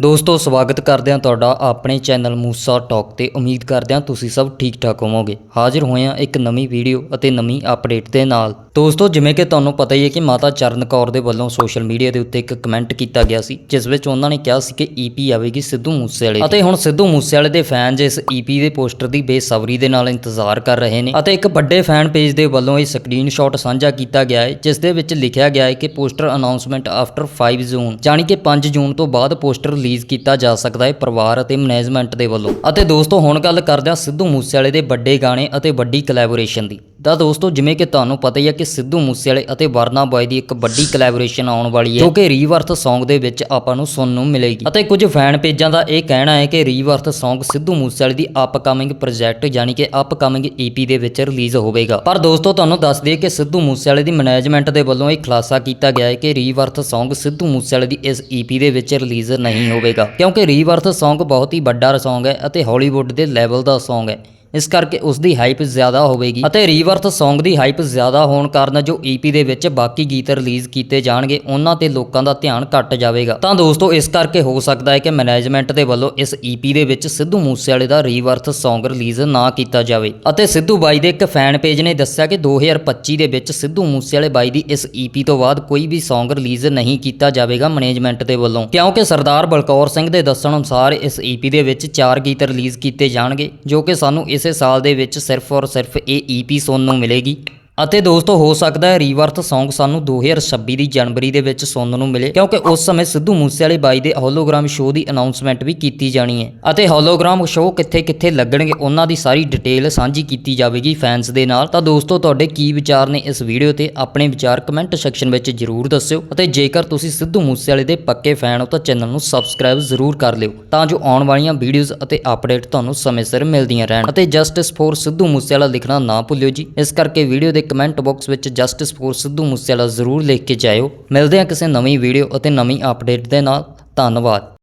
ਦੋਸਤੋ, ਸਵਾਗਤ ਕਰਦੇ ਹਾਂ ਤੁਹਾਡਾ ਆਪਣੇ ਚੈਨਲ ਮੂਸਾ ਟਾਕ ਤੇ ਉਮੀਦ ਕਰਦੇ ਹਾਂ ਤੁਸੀਂ ਸਭ ਠੀਕ ਠਾਕ ਹੋਵੋਗੇ। ਹਾਜ਼ਰ ਹੋਏ ਹਾਂ ਇੱਕ ਨਵੀਂ ਵੀਡੀਓ ਅਤੇ ਨਵੀਂ ਅਪਡੇਟ ਦੇ ਨਾਲ। ਦੋਸਤੋ, ਜਿਵੇਂ ਕਿ ਤੁਹਾਨੂੰ ਪਤਾ ਹੀ ਹੈ ਕਿ ਮਾਤਾ ਚਰਨ ਕੌਰ ਦੇ ਵੱਲੋਂ ਸੋਸ਼ਲ ਮੀਡੀਆ ਦੇ ਉੱਤੇ ਇੱਕ ਕਮੈਂਟ ਕੀਤਾ ਗਿਆ ਸੀ, ਜਿਸ ਵਿੱਚ ਉਹਨਾਂ ਨੇ ਕਿਹਾ ਸੀ ਕਿ ਈਪੀ ਆਵੇਗੀ ਸਿੱਧੂ ਮੂਸੇਵਾਲੇ ਅਤੇ ਹੁਣ ਸਿੱਧੂ ਮੂਸੇਵਾਲੇ ਦੇ ਫੈਨਸ ਇਸ ਈਪੀ ਦੇ ਪੋਸਟਰ ਦੀ ਬੇਸਬਰੀ ਦੇ ਨਾਲ ਇੰਤਜ਼ਾਰ ਕਰ ਰਹੇ ਨੇ ਅਤੇ ਇੱਕ ਵੱਡੇ ਫੈਨ ਪੇਜ ਦੇ ਵੱਲੋਂ ਇਹ ਸਕਰੀਨਸ਼ਾਟ ਸਾਂਝਾ ਕੀਤਾ ਗਿਆ ਹੈ, ਜਿਸ ਦੇ ਵਿੱਚ ਲਿਖਿਆ ਗਿਆ ਹੈ ਕਿ ਪੋਸਟਰ ਅਨਾਉਂਸਮੈਂਟ ਆਫਟਰ 5 ਜੂਨ, ਜਾਣੀ ਕਿ 5 ਜੂਨ ਤੋਂ ਬਾਅਦ ਪੋਸਟਰ ਰਿਲੀਜ਼ ਕੀਤਾ ਜਾ ਸਕਦਾ ਹੈ ਪਰਿਵਾਰ ਅਤੇ ਮੈਨੇਜਮੈਂਟ ਦੇ ਵੱਲੋਂ। ਅਤੇ ਦੋਸਤੋ, ਹੁਣ ਗੱਲ ਕਰਦੇ ਹਾਂ ਸਿੱਧੂ ਮੂਸੇਵਾਲੇ ਦੇ ਵੱਡੇ ਗਾਣੇ ਅਤੇ ਵੱਡੀ ਕੋਲੈਬੋਰੇਸ਼ਨ ਦੀ। ਤਾਂ ਦੋਸਤੋ, ਜਿਵੇਂ ਕਿ ਤੁਹਾਨੂੰ ਪਤਾ ਹੀ ਹੈ ਕਿ ਸਿੱਧੂ ਮੂਸੇਵਾਲੇ ਅਤੇ ਵਰਨਾ ਬॉय ਦੀ ਇੱਕ ਵੱਡੀ ਕੋਲੈਬੋਰੇਸ਼ਨ ਆਉਣ ਵਾਲੀ ਹੈ, ਜੋ ਕਿ ਰੀਵਰਥ Song ਦੇ ਵਿੱਚ ਆਪਾਂ ਨੂੰ ਸੁਣਨ ਨੂੰ ਮਿਲੇਗੀ। ਅਤੇ ਕੁਝ ਫੈਨ ਪੇਜਾਂ ਦਾ ਇਹ ਕਹਿਣਾ ਹੈ ਕਿ ਰੀਵਰਥ Song ਸਿੱਧੂ ਮੂਸੇਵਾਲੇ ਦੀ ਅਪਕਮਿੰਗ ਪ੍ਰੋਜੈਕਟ ਯਾਨੀ ਕਿ ਅਪਕਮਿੰਗ EP ਦੇ ਵਿੱਚ ਰਿਲੀਜ਼ ਹੋਵੇਗਾ। ਪਰ ਦੋਸਤੋ, ਤੁਹਾਨੂੰ ਦੱਸ ਦਈਏ ਕਿ ਸਿੱਧੂ ਮੂਸੇਵਾਲੇ ਦੀ ਮੈਨੇਜਮੈਂਟ ਦੇ ਵੱਲੋਂ ਇਹ ਖੁਲਾਸਾ ਕੀਤਾ ਗਿਆ ਹੈ ਕਿ ਰੀਵਰਥ Song ਸਿੱਧੂ ਮੂਸੇਵਾਲੇ ਦੀ ਇਸ EP ਦੇ ਵਿੱਚ ਰਿਲੀਜ਼ ਨਹੀਂ ਹੋਵੇਗਾ। ਕਿਉਂਕਿ ਰੀਵਰਥ Song ਬਹੁਤ ਹੀ ਵੱਡਾ Song ਹੈ ਅਤੇ ਹਾਲੀਵੁੱਡ ਦੇ ਲੈਵਲ ਦਾ Song ਹੈ। ਇਸ ਕਰਕੇ ਉਸ ਦੀ ਹਾਈਪ ਜ਼ਿਆਦਾ ਹੋਵੇਗੀ ਅਤੇ ਰੀਵਰਥ Song ਦੀ ਹਾਈਪ ਜ਼ਿਆਦਾ ਹੋਣ ਕਾਰਨ ਜੋ EP ਦੇ ਵਿੱਚ ਬਾਕੀ ਗੀਤ ਰਿਲੀਜ਼ ਕੀਤੇ ਜਾਣਗੇ, ਉਹਨਾਂ ਤੇ ਲੋਕਾਂ ਦਾ ਧਿਆਨ ਘਟ ਜਾਵੇਗਾ। ਤਾਂ ਦੋਸਤੋ, ਇਸ ਕਰਕੇ ਹੋ ਸਕਦਾ ਹੈ ਕਿ ਮੈਨੇਜਮੈਂਟ ਦੇ ਵੱਲੋਂ ਇਸ EP ਦੇ ਵਿੱਚ ਸਿੱਧੂ ਮੂਸੇਵਾਲੇ ਦਾ ਰੀਵਰਥ Song ਰਿਲੀਜ਼ ਨਾ ਕੀਤਾ ਜਾਵੇ। ਅਤੇ ਸਿੱਧੂ ਬਾਈ ਦੇ ਇੱਕ ਫੈਨ ਪੇਜ ਨੇ ਦੱਸਿਆ ਕਿ 2025 ਦੇ ਵਿੱਚ ਸਿੱਧੂ ਮੂਸੇਵਾਲੇ ਬਾਈ ਦੀ ਇਸ EP ਤੋਂ ਬਾਅਦ ਕੋਈ ਵੀ Song ਰਿਲੀਜ਼ ਨਹੀਂ ਕੀਤਾ ਜਾਵੇਗਾ ਮੈਨੇਜਮੈਂਟ ਦੇ ਵੱਲੋਂ। ਕਿਉਂਕਿ ਸਰਦਾਰ ਬਲਕੌਰ ਸਿੰਘ ਦੇ ਦੱਸਣ ਅਨੁਸਾਰ ਇਸ EP ਦੇ ਵਿੱਚ 4 ਗੀਤ ਰਿਲੀਜ਼ ਕੀਤੇ ਜਾਣਗੇ, ਜੋ ਕਿ ਸਾਨੂੰ ਇਸ ਸਾਲ ਦੇ ਵਿੱਚ ਸਿਰਫ ਔਰ ਸਿਰਫ ਇਹ EP ਸੁਣਨ ਨੂੰ ਮਿਲੇਗੀ। ਅਤੇ ਦੋਸਤੋ, ਹੋ ਸਕਦਾ ਹੈ ਰੀਵਰਥ Song ਸਾਨੂੰ 2026 ਦੀ ਜਨਵਰੀ ਦੇ ਵਿੱਚ ਸੁਣਨ ਨੂੰ ਮਿਲੇ, ਕਿਉਂਕਿ ਉਸ ਸਮੇਂ ਸਿੱਧੂ ਮੂਸੇਵਾਲੇ ਬਾਈ ਦੇ ਹੋਲੋਗ੍ਰਾਮ ਸ਼ੋਅ ਦੀ ਅਨਾਉਂਸਮੈਂਟ ਵੀ ਕੀਤੀ ਜਾਣੀ ਹੈ। ਅਤੇ ਹੋਲੋਗ੍ਰਾਮ ਸ਼ੋਅ ਕਿੱਥੇ-ਕਿੱਥੇ ਲੱਗਣਗੇ, ਉਹਨਾਂ ਦੀ ਸਾਰੀ ਡਿਟੇਲ ਸਾਂਝੀ ਕੀਤੀ ਜਾਵੇਗੀ ਫੈਨਸ ਦੇ ਨਾਲ। ਤਾਂ ਦੋਸਤੋ, ਤੁਹਾਡੇ ਕੀ ਵਿਚਾਰ ਨੇ ਇਸ ਵੀਡੀਓ ਤੇ, ਆਪਣੇ ਵਿਚਾਰ ਕਮੈਂਟ ਸੈਕਸ਼ਨ ਵਿੱਚ ਜਰੂਰ ਦੱਸਿਓ। ਅਤੇ ਜੇਕਰ ਤੁਸੀਂ ਸਿੱਧੂ ਮੂਸੇਵਾਲੇ ਦੇ ਪੱਕੇ ਫੈਨ ਹੋ, ਤਾਂ ਚੈਨਲ ਨੂੰ ਸਬਸਕ੍ਰਾਈਬ ਜ਼ਰੂਰ ਕਰ ਲਿਓ, ਤਾਂ ਜੋ ਆਉਣ ਵਾਲੀਆਂ ਵੀਡੀਓਜ਼ ਅਤੇ ਅਪਡੇਟ ਤੁਹਾਨੂੰ ਸਮੇਂ ਸਿਰ ਮਿਲਦੀਆਂ ਰਹਿਣ। ਅਤੇ ਜਸਟਿਸ ਫੋਰ ਸਿੱਧੂ ਮੂਸੇਵਾਲਾ ਲਿਖਣਾ ਨਾ ਭੁੱਲਿਓ ਜੀ। ਇਸ ਕਰਕੇ ਵੀਡੀਓ ਦੇ ਕਮੈਂਟ ਬਾਕਸ ਵਿੱਚ ਜਸਟਿਸ ਫੋਰ ਸਿੱਧੂ ਮੂਸੇਵਾਲਾ ਜ਼ਰੂਰ ਲਿਖ ਕੇ ਜਾਇਓ। ਮਿਲਦੇ ਹਾਂ ਕਿਸੇ ਨਵੀਂ ਵੀਡੀਓ ਅਤੇ ਨਵੀਂ ਅਪਡੇਟ ਦੇ ਨਾਲ। ਧੰਨਵਾਦ।